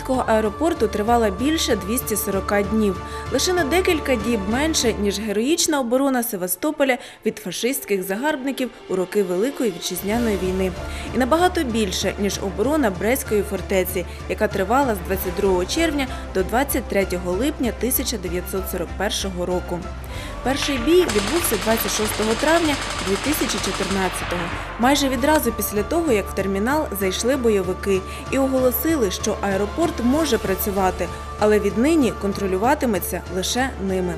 Донецького аеропорту тривала більше 240 днів. Лише на декілька діб менше, ніж героїчна оборона Севастополя від фашистських загарбників у роки Великої вітчизняної війни. І набагато більше, ніж оборона Брестської фортеці, яка тривала з 22 червня до 23 липня 1941 року. Перший бій відбувся 26 травня 2014-го, майже відразу після того, як в термінал зайшли бойовики і оголосили, що аеропорт може працювати, але віднині контролюватиметься лише ними.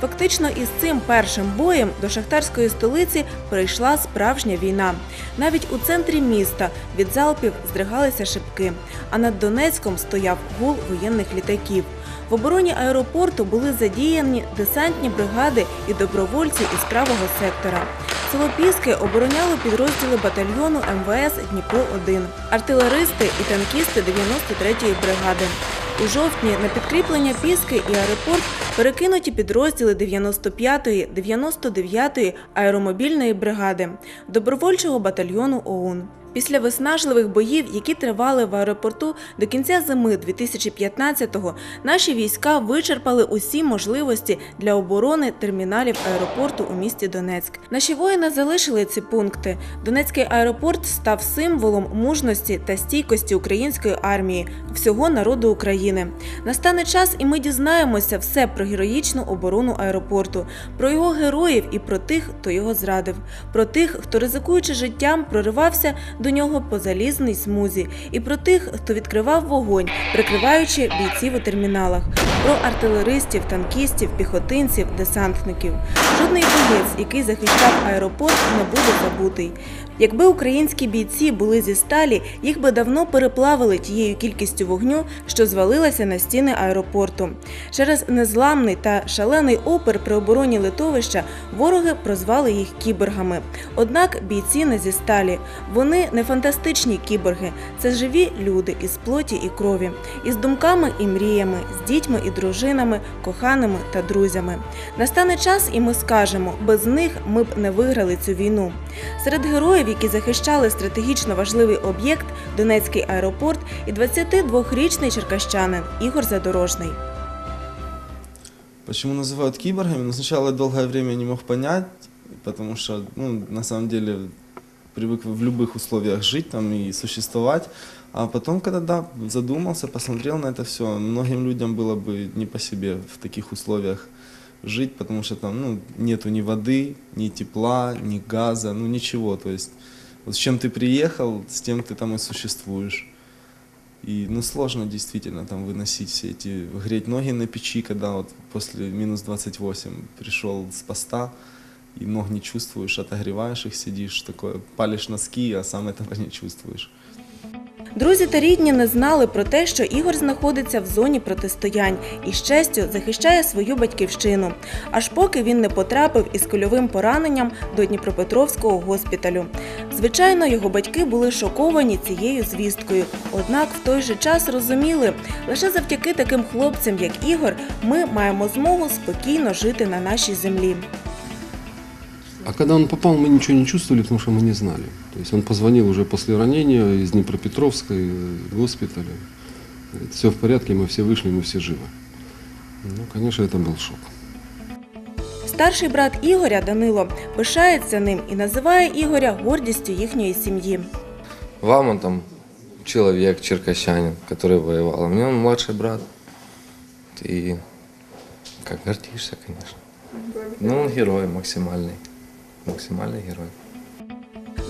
Фактично, із цим першим боєм до шахтарської столиці прийшла справжня війна. Навіть у центрі міста від залпів здригалися шибки, а над Донецьком стояв гул воєнних літаків. В обороні аеропорту були задіяні десантні бригади і добровольці із правого сектора. Село Піски обороняло підрозділи батальйону МВС Дніпро-1, артилеристи і танкісти 93-ї бригади. У жовтні на підкріплення Піски і аеропорт перекинуті підрозділи 95-ї, 99-ї аеромобільної бригади, добровольчого батальйону ОУН. Після виснажливих боїв, які тривали в аеропорту до кінця зими 2015-го, наші війська вичерпали усі можливості для оборони терміналів аеропорту у місті Донецьк. Наші воїни залишили ці пункти. Донецький аеропорт став символом мужності та стійкості української армії, всього народу України. Настане час, і ми дізнаємося все про героїчну оборону аеропорту, про його героїв і про тих, хто його зрадив, про тих, хто ризикуючи життям, проривався до нього по залізній смузі, і про тих, хто відкривав вогонь, прикриваючи бійців у терміналах, про артилеристів, танкістів, піхотинців, десантників. Жодний боєць, який захищав аеропорт, не буде забутий. Якби українські бійці були зі сталі, їх би давно переплавили тією кількістю вогню, що звалилася на стіни аеропорту. Через незламний та шалений опір при обороні литовища вороги прозвали їх кіборгами. Однак бійці не зі сталі. Вони не фантастичні кіборги, це живі люди із плоті і крові, із думками і мріями, з дітьми і дружинами, коханими та друзями. Настане час, і ми скажемо, без них ми б не виграли цю війну. Серед героїв, які захищали стратегічно важливий об'єкт, Донецький аеропорт і 22-річний черкащанин Ігор Задорожний. Почему называют киборгами? Ну, сначала я долгое время не мог понять, потому что, ну, на самом деле, привык в любых условиях жить там и существовать. А потом, когда, да, задумался, посмотрел на это все, многим людям было бы не по себе в таких условиях жить, потому что там, ну, нету ни воды, ни тепла, ни газа, ну, ничего. То есть, вот с чем ты приехал, с тем ты там и существуешь. И ну, сложно действительно там выносить все эти, греть ноги на печи, когда вот после минус 28 пришел с поста, и ног не чувствуешь, отогреваешь их, сидишь, такое, палишь носки, а сам этого не чувствуешь. Друзі та рідні не знали про те, що Ігор знаходиться в зоні протистоянь і з честю захищає свою батьківщину. Аж поки він не потрапив із кульовим пораненням до Дніпропетровського госпіталю. Звичайно, його батьки були шоковані цією звісткою. Однак в той же час розуміли, лише завдяки таким хлопцям, як Ігор, ми маємо змогу спокійно жити на нашій землі. А когда он попал, мы ничего не чувствовали, потому что мы не знали. То есть он позвонил уже после ранения из Днепропетровска, э, госпиталя. Говорит, все в порядке, мы все вышли, мы все живы. Ну, конечно, это был шок. Старший брат Ігоря Данило пишається ним і називає Ігоря гордістю їхньої сім'ї. Вам он там человек, черкащанин, который воевал. А мне он младший брат. И как гордишься, конечно. Ну, он герой максимальный. Максимальный герой.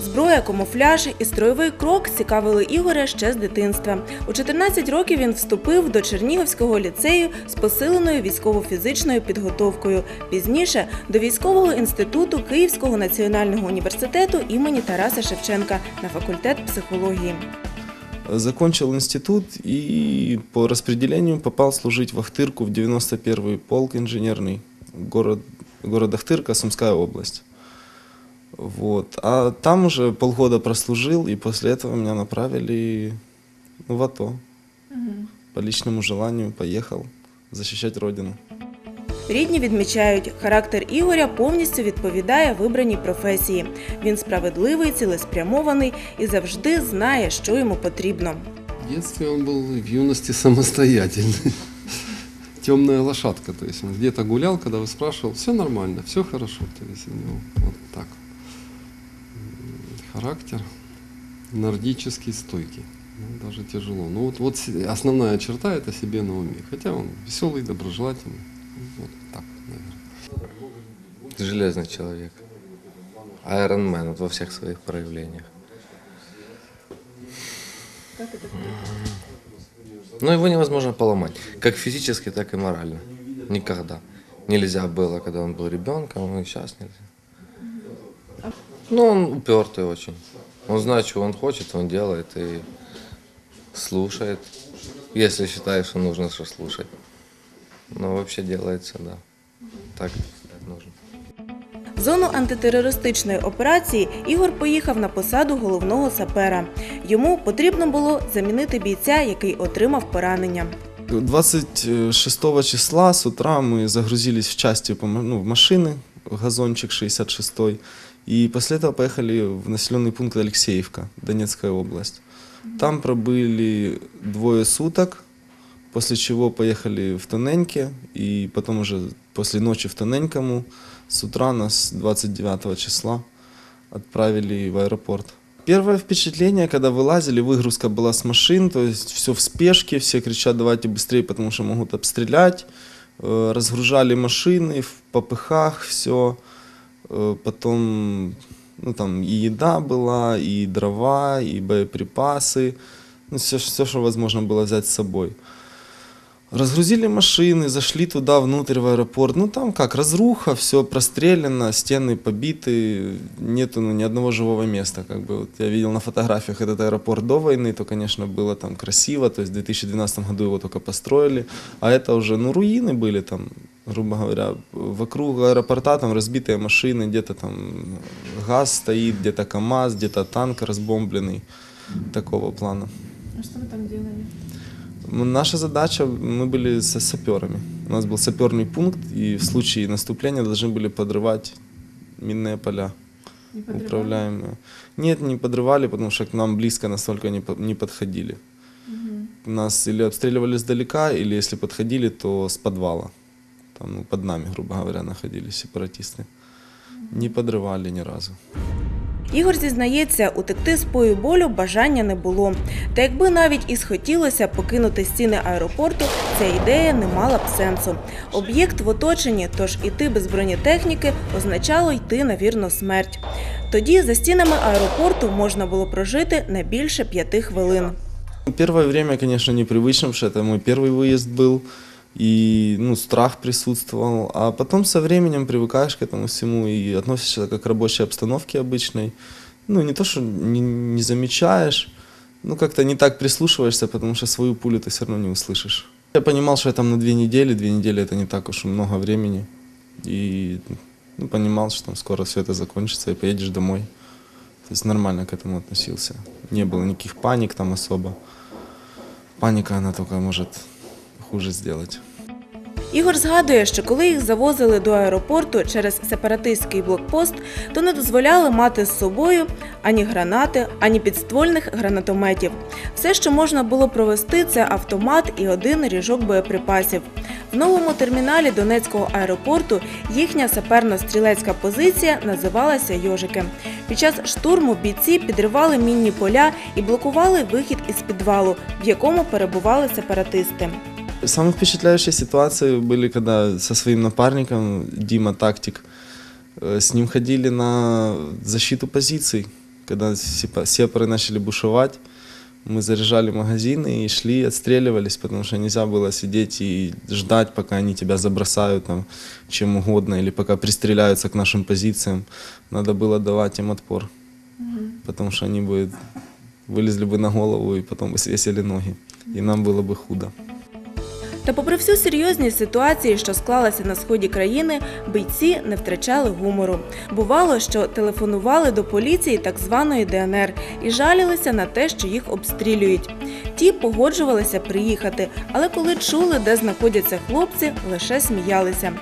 Зброя, камуфляж і строєвий крок цікавили Ігоря ще з дитинства. У 14 років він вступив до Чернігівського ліцею з посиленою військово-фізичною підготовкою. Пізніше до військового інституту Київського національного університету імені Тараса Шевченка на факультет психології. Закончил институт и по распределению попал служить в Ахтырку в 91-й полк инженерный, город, город Ахтырка, Сумская область. Вот. А там уже полгода прослужил, и после этого меня направили ну, в АТО. По личному желанию поехал защищать родину. Рідні відмічають, характер Ігоря повністю відповідає вибраній професії. Він справедливий, цілеспрямований і завжди знає, що йому потрібно. В детстве он был в юности самостоятельный. Темная лошадка, то есть он где-то гулял, когда вы спрашивал, все нормально, все хорошо, то есть у него вот так. Характер нордический, стойкий. Ну, даже тяжело. Ну вот, вот основная черта это себе на уме. Хотя он веселый, доброжелательный. Ну, Вот так, наверное. Железный человек. Iron Man вот во всех своих проявлениях. Но его невозможно поломать. Как физически, так и морально. Никогда. Нельзя было, когда он был ребенком, и сейчас нельзя. Ну, он упертый очень. Он знает, чего он хочет, он делает и слушает. Если считает, что нужно что слушать. Но вообще делается, да. Так, как нужно. В зону антитерористичної операції Ігор поїхав на посаду головного сапера. Йому потрібно було замінити бійця, який отримав поранення. 26 числа с утра мы загрузились в части, по ма- ну, в машины, газончик 66 и после этого поехали в населенный пункт Алексеевка, Донецкая область. Там пробыли двое суток, после чего поехали в Тоненьке, и потом уже после ночи в Тоненькому с утра нас 29 числа отправили в аэропорт. Первое впечатление, когда вылазили, выгрузка была с машин, то есть все в спешке, все кричат давайте быстрее, потому что могут обстрелять. Э, Разгружали машины в попыхах, все. Потом ну, там и еда была, и дрова, и боеприпасы. Ну, все, все, что возможно было взять с собой. Разгрузили машины, зашли туда внутрь в аэропорт. Ну там как, разруха, все прострелено, стены побиты, нету ну, ни одного живого места. Как бы. Вот я видел на фотографиях этот аэропорт до войны, то, конечно, было там красиво. То есть в 2012 году его только построили. А это уже, ну, руины были там, грубо говоря. Вокруг аэропорта там разбитые машины, где-то там газ стоит, где-то КАМАЗ, где-то танк разбомбленный. Такого плана. А що ви там робили? М, Наша задача, мы были со саперами. У нас был саперный пункт, и в случае наступления должны были подрывать минные поля управляемые. Нет, не подрывали, потому что к нам близко настолько не, по- не подходили. Нас или обстреливали сдалека, или если подходили, то с подвала. Там, ну, под нами, грубо говоря, находились сепаратисты. Не подрывали ни разу. Ігор зізнається, утекти з пою болю бажання не було. Та якби навіть і схотілося покинути стіни аеропорту, ця ідея не мала б сенсу. Об'єкт в оточенні, тож іти без бронетехніки означало йти на вірну смерть. Тоді за стінами аеропорту можна було прожити не більше п'яти хвилин. Первое время, конечно, непривычно, потому что это мой первый выезд был, И ну, страх присутствовал. А потом со временем привыкаешь к этому всему и относишься как к рабочей обстановке обычной. Ну, не то, что не, не замечаешь, ну, как-то не так прислушиваешься, потому что свою пулю ты все равно не услышишь. Я понимал, что я там на две недели, две недели это не так уж и много времени. И ну, понимал, что там скоро все это закончится и поедешь домой. То есть нормально к этому относился. Не было никаких паник там особо. Паника, она только может хуже сделать. Ігор згадує, що коли їх завозили до аеропорту через сепаратистський блокпост, то не дозволяли мати з собою ані гранати, ані підствольних гранатометів. Все, що можна було провести, це автомат і один ріжок боєприпасів. В новому терміналі Донецького аеропорту їхня саперно-стрілецька позиція називалася Йожики. Під час штурму бійці підривали мінні поля і блокували вихід із підвалу, в якому перебували сепаратисти. Самые впечатляющие ситуации были, когда со своим напарником, Дима Тактик, э, с ним ходили на защиту позиций. Когда сепа- сепары начали бушевать, мы заряжали магазины и шли, отстреливались, потому что нельзя было сидеть и ждать, пока они тебя забросают там, чем угодно, или пока пристреляются к нашим позициям. Надо было давать им отпор, потому что они бы вылезли бы на голову и потом бы свесили ноги, и нам было бы худо. Та попри всю серйозність ситуації, що склалася на сході країни, бійці не втрачали гумору. Бувало, що телефонували до поліції так званої ДНР і жалілися на те, що їх обстрілюють. Ті погоджувалися приїхати, але коли чули, де знаходяться хлопці, лише сміялися.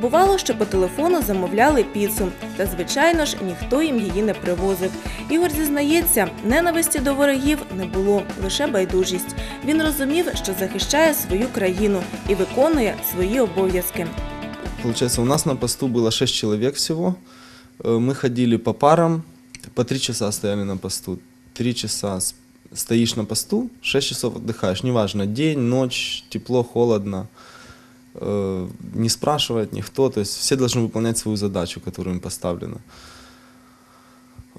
Бувало, що по телефону замовляли піцу, та звичайно ж ніхто їм її не привозив. Ігор зізнається, ненависті до ворогів не було, лише байдужість. Він розумів, що захищає свою країну і виконує свої обов'язки. Получается, у нас на посту было 6 человек всего. Э, Мы ходили по парам, по 3 часа стояли на посту. 3 часа с- стоишь на посту, 6 часов отдыхаешь. Неважно, день, ночь, тепло, холодно. Э, Не спрашивает никто. То есть все должны выполнять свою задачу, которая им поставлена.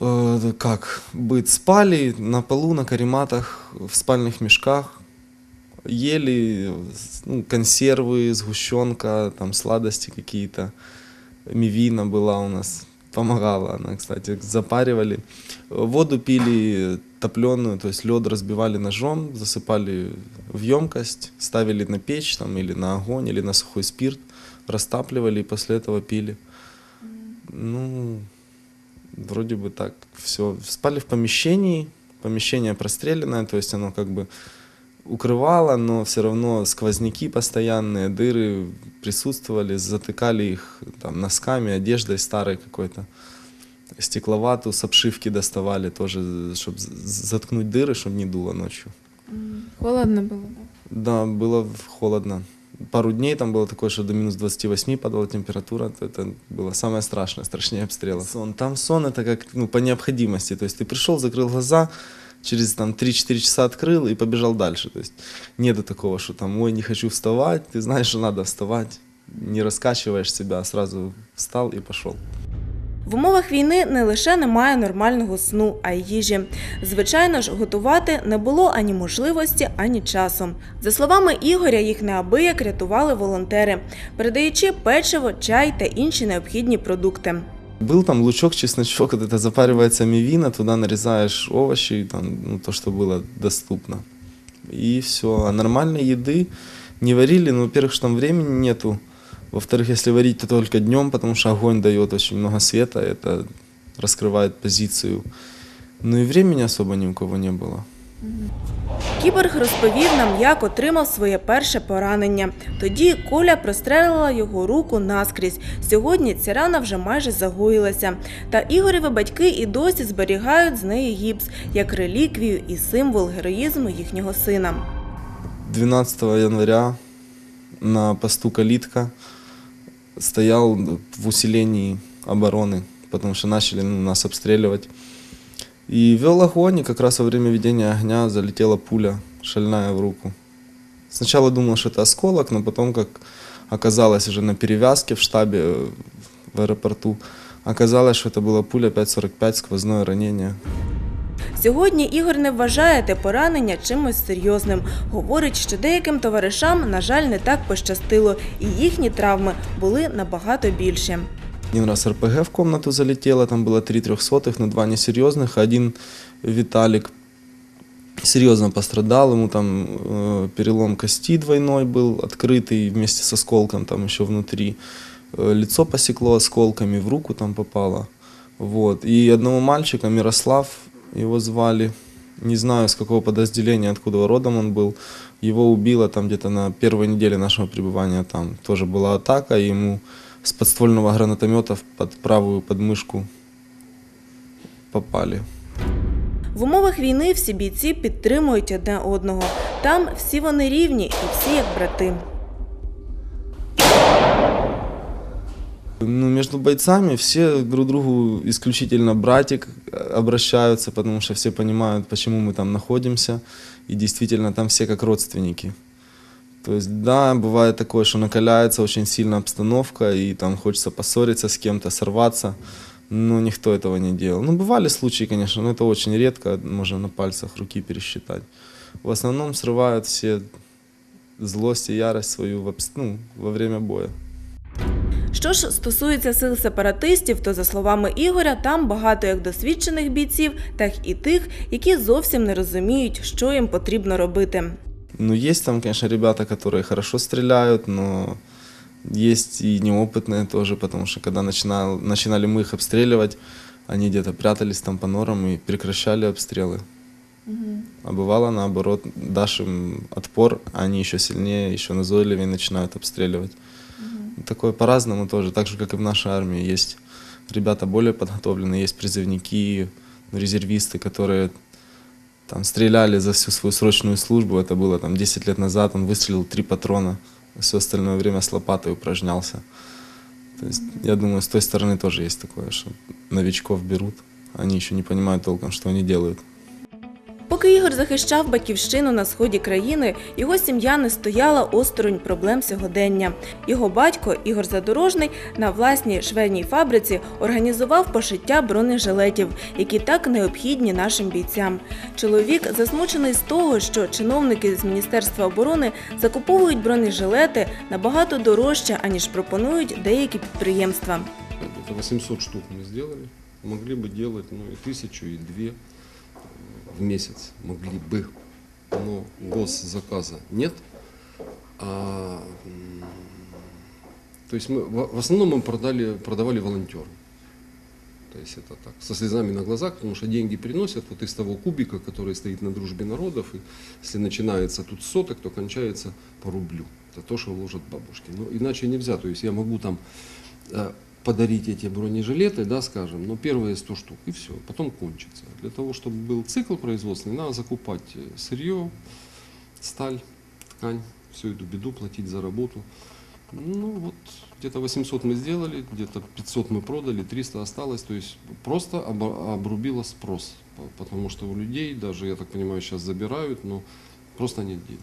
Э, Как? Быть спали на полу, на карематах, в спальных мешках Ели ну, консервы, сгущенка, там сладости какие-то. Мивина была у нас, помогала она, кстати, запаривали. Воду пили топленую, то есть лед разбивали ножом, засыпали в емкость, ставили на печь там, или на огонь, или на сухой спирт, растапливали и после этого пили. Ну, вроде бы так все. Спали в помещении, помещение простреленное, то есть оно как бы укрывало, но все равно сквозняки постоянные, дыры присутствовали, затыкали их там, носками, одеждой старой какой-то. Стекловату с обшивки доставали тоже, чтобы заткнуть дыры, чтобы не дуло ночью. Холодно було. Да, было в- холодно. Пару дней там было такое, что до минус 28 падала температура. то Это было самое страшное, страшнее обстрела. Сон. Там сон это как ну, по необходимости. То есть ты пришел, закрыл глаза, через там 3-4 часа открыл и побежал дальше. То есть нету такого, что там, ой, не хочу вставать. Ты знаешь, что надо вставать. Не раскачиваешь себя, а сразу встал и пошел. В умовах війни не лише немає нормального сну, а й їжі. Звичайно ж, готувати не було ані можливості, ані часу. За словами Ігоря, їх неабияк рятували волонтери, передаючи печиво, чай та інші необхідні продукти. Был там лучок, чесночок, вот это запаривается мивина, туда нарезаешь овощи, там, ну, то, что было доступно. И все. А нормальной еды не варили, ну, во-первых, что там времени нету. Во-вторых, если варить, то только днем, потому что огонь дает очень много света, это раскрывает позицию. Ну и времени особо ни у кого не было. Кіборг розповів нам, як отримав своє перше поранення. Тоді Коля прострелила його руку наскрізь. Сьогодні ця рана вже майже загоїлася. Та Ігореві батьки і досі зберігають з неї гіпс як реліквію і символ героїзму їхнього сина. 12 января на посту «Калитка» стоял в усилении обороны, потому что начали ну, нас обстреливать. И вел огонь, и как раз во время ведения огня залетела пуля шальная в руку. Сначала думал, что это осколок, но потом, как оказалось уже на перевязке в штабе э, в аэропорту, оказалось, что это была пуля 5,45, сквозное ранение. Сьогодні Ігор не вважає те поранення чимось серйозним. Говорить, що деяким товаришам, на жаль, не так пощастило, і їхні травми були набагато більші. Один раз РПГ в комнату залетело, там было три трехсотых, но два несерьезных. Один Виталик серьезно пострадал, ему там э, перелом кости двойной был открытый вместе с осколком там еще внутри. Э, лицо посекло осколками, в руку там попало. Вот. И одного мальчика, Мирослав, его звали, не знаю с какого подразделения, откуда родом он был, его убило там где-то на первой неделе нашего пребывания там. Тоже была атака, и ему с подствольного гранатомета под правую подмышку попали. В умовах війни всі бійці підтримують одне одного. Там всі вони рівні і всі як брати. Ну, между бойцами все друг другу исключительно братик э, обращаются, потому что все понимают, почему мы там находимся. И действительно, там все как родственники. То есть, да, бывает такое, что накаляется очень сильно обстановка, и там хочется поссориться с кем-то, сорваться, но никто этого не делал. Ну, бывали случаи, конечно, но это очень редко, можно на пальцах руки пересчитать. В основном срывают все злость и ярость свою в обс- ну, во время боя. Що ж стосується сил сепаратистів, то за словами Ігоря, там багато як досвідчених бійців, так і тих, які зовсім не розуміють, що їм потрібно робити. Ну, есть там, конечно, ребята, которые хорошо стреляют, но есть и неопытные тоже, потому что когда начинал, начинали мы их обстреливать, они где-то прятались там по норам и прекращали обстрелы. А бывало наоборот, дашь им отпор, а они еще сильнее, еще назойливее начинают обстреливать. Такое по-разному тоже, так же, как и в нашей армии. Есть ребята более подготовленные, есть призывники, ну, резервисты, которые там стреляли за всю свою срочную службу. Это было там 10 лет назад, он выстрелил три патрона, все остальное время с лопатой упражнялся. То есть, я думаю, с той стороны тоже есть такое, что новичков берут, они еще не понимают толком, что они делают. Поки Ігор захищав батьківщину на сході країни, його сім'я не стояла осторонь проблем сьогодення. Його батько Ігор Задорожний на власній швейній фабриці організував пошиття бронежилетів, які так необхідні нашим бійцям. Чоловік засмучений з того, що чиновники з Міністерства оборони закуповують бронежилети набагато дорожче, аніж пропонують деякі підприємства. Это 800 штук мы сделали. Могли бы делать ну, и тысячу, и две В месяц. Могли бы. Но госзаказа нет. А, то есть мы, в основном мы продали, продавали волонтерам. То есть это так, со слезами на глазах, потому что деньги приносят вот из того кубика, который стоит на дружбе народов. И если начинается тут соток, то кончается по рублю. Это то, что вложат бабушки. Но иначе нельзя. То есть я могу там э, подарить эти бронежилеты, да, скажем, но первые 100 штук, и все, потом кончится. Для того, чтобы был цикл производственный, надо закупать э, сырье, сталь, ткань, всю эту беду платить за работу. Ну вот, где-то 800 мы сделали, где-то 500 мы продали, 300 осталось, то есть просто обрубило спрос, по- потому что у людей, даже, я так понимаю, сейчас забирают, но просто нет денег.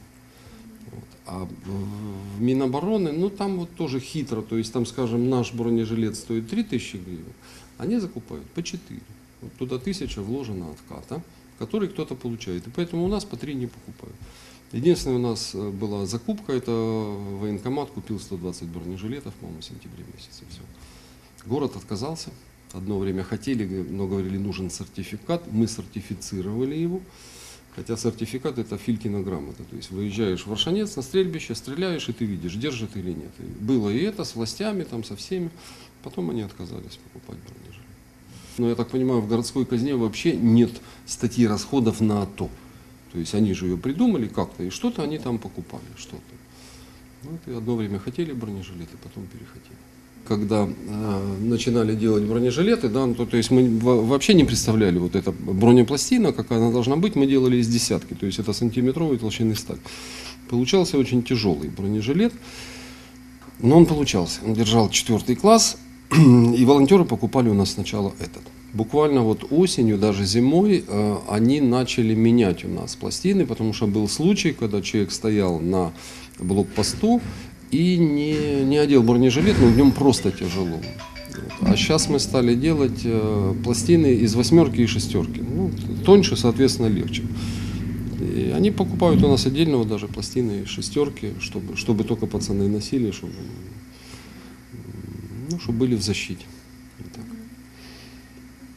А в в Минобороны, ну там вот тоже хитро, то есть там, скажем, наш бронежилет стоит 3000 гривен, они закупают по 4. Вот туда 1000 вложено отката, который кто-то получает. И поэтому у нас по 3 не покупают. Единственное, у нас э, была закупка, это военкомат купил 120 бронежилетов, по-моему, в сентябре месяце. Все. Город отказался. Одно время хотели, но говорили, нужен сертификат. Мы сертифицировали его. Хотя сертификат это Филькина грамота. То есть выезжаешь в Аршанец на стрельбище, стреляешь, и ты видишь, держит или нет. И было и это с властями, там, со всеми. Потом они отказались покупать бронежилет. Но я так понимаю, в городской казне вообще нет статьи расходов на АТО. То есть они же ее придумали как-то, и что-то они там покупали, что-то. Ну, это одно время хотели бронежилеты, потом перехотели. Когда э, начинали делать бронежилеты, да, ну, то, то есть мы во- вообще не представляли вот эта бронепластина, какая она должна быть, мы делали из десятки, то есть это сантиметровой толщины сталь. Получался очень тяжелый бронежилет, но он получался. Он держал четвертый класс, и волонтеры покупали у нас сначала этот. Буквально вот осенью, даже зимой, э, они начали менять у нас пластины, потому что был случай, когда человек стоял на блокпосту и не, не одел бронежилет, но в нем просто тяжело. А сейчас мы стали делать э, пластины из восьмерки и шестерки. Ну, тоньше, соответственно, легче. И они покупают у нас отдельно вот даже пластины из шестерки, чтобы, чтобы только пацаны носили, чтобы, ну, чтобы были в защите.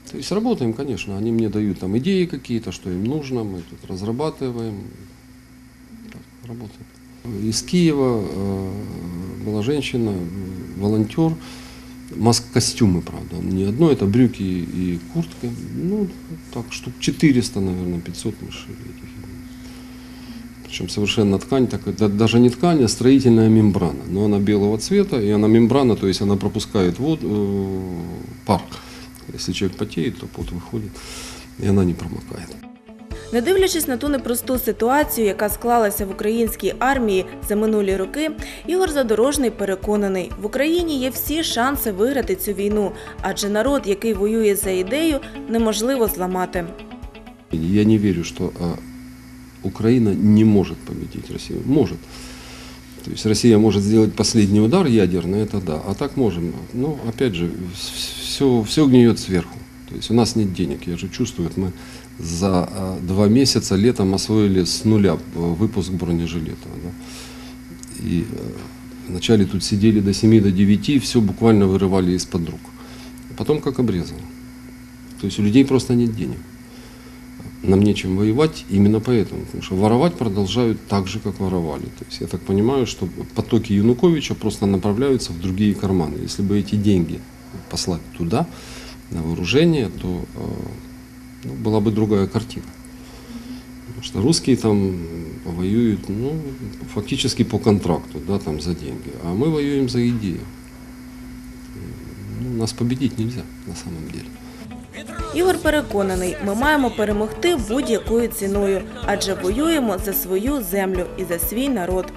То есть работаем, конечно, они мне дают там идеи какие-то, что им нужно, мы тут разрабатываем, Так, работаем. Из Киева э, была женщина, волонтер, маск-костюмы, правда, не одно, это брюки и куртка, ну, так, штук 400, наверное, 500 мы этих. Причем совершенно ткань, так, это даже не ткань, а строительная мембрана. Но она белого цвета, и она мембрана, то есть она пропускает вод, э, пар. Если человек потеет, то пот выходит, и она не промокает. Не дивлячись на ту непросту ситуацію, яка склалася в українській армії за минулі роки, Ігор Задорожний переконаний, в Україні є всі шанси виграти цю війну, адже народ, який воює за ідею, неможливо зламати. Я не верю, что а, Украина не может победить Россию. Может. То есть Россия может сделать последний удар ядерный, это да. А так можем. Но опять же, все, все гниет сверху. То есть у нас нет денег. Я же чувствую, вот мы За а, два месяца летом освоили с нуля а, выпуск бронежилета. да. И э, вначале тут сидели до 7 до 9, все буквально вырывали из-под рук. Потом как обрезало. То есть у людей просто нет денег. нам нечем воевать именно поэтому, потому что воровать продолжают так же, как воровали. То есть я так понимаю, что потоки Януковича просто направляются в другие карманы. Если бы эти деньги послать туда, на вооружение, то э, ну, была бы другая картина. Потому что русские там воюют ну, фактически по контракту, да, там за деньги, а мы воюем за идею. Ну, нас победить нельзя на самом деле. Ігор переконаний, ми маємо перемогти будь-якою ціною, адже воюємо за свою землю і за свій народ.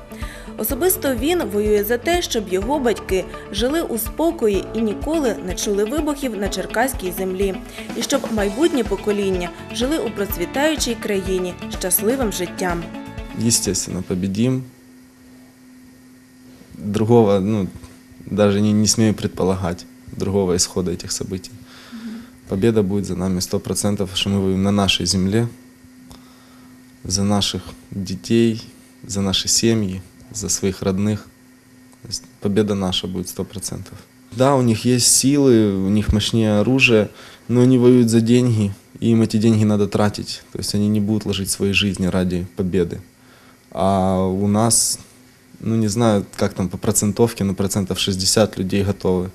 Особисто він воює за те, щоб його батьки жили у спокої і ніколи не чули вибухів на черкаській землі, і щоб майбутні покоління жили у процвітаючій країні щасливим життям. Естественно, победим. Другого, ну, даже не, не смею предполагать другого исхода этих событий. Победа будет за нами сто процентов, что мы воюем на нашей земле, за наших детей, за наши семьи, за своих родных. То есть победа наша будет сто процентов. Да, у них есть силы, у них мощнее оружие, но они воюют за деньги, и им эти деньги надо тратить. То есть они не будут ложить свои жизни ради победы. А у нас, ну не знаю, как там по процентовке, но процентов 60 людей готовы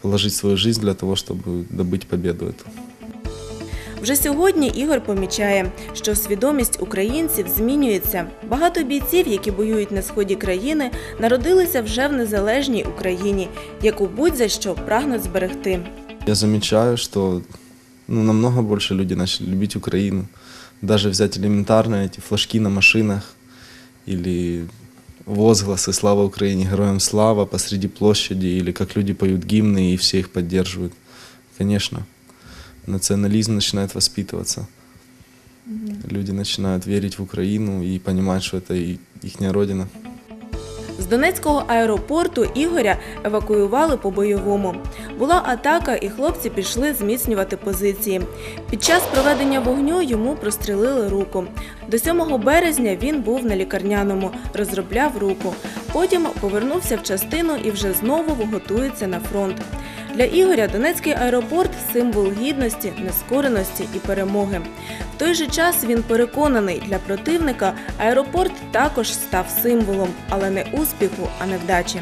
положить свою жизнь для того, чтобы добыть победу эту. Вже сьогодні Ігор помічає, що свідомість українців змінюється. Багато бійців, які воюють на сході країни, народилися вже в незалежній Україні, яку будь-за що прагнуть зберегти. Я замечаю, что ну, намного больше люди начали любить Украину. Даже взять элементарно эти флажки на машинах или возгласы «Слава Украине! Героям слава!» посреди площади, или как люди поют гимны и все их поддерживают. Конечно, национализм начинает воспитываться. Люди начинают верить в Украину и понимать, что это их родина. З Донецького аеропорту Ігоря евакуювали по-бойовому. Була атака, і хлопці пішли зміцнювати позиції. Під час проведення вогню йому прострілили руку. До 7 березня він був на лікарняному, розробляв руку. Потім повернувся в частину і вже знову готується на фронт. Для Ігоря Донецький аеропорт символ гідності, нескореності і перемоги. В той же час він переконаний, для противника аеропорт також став символом, але не успіху, а невдачі.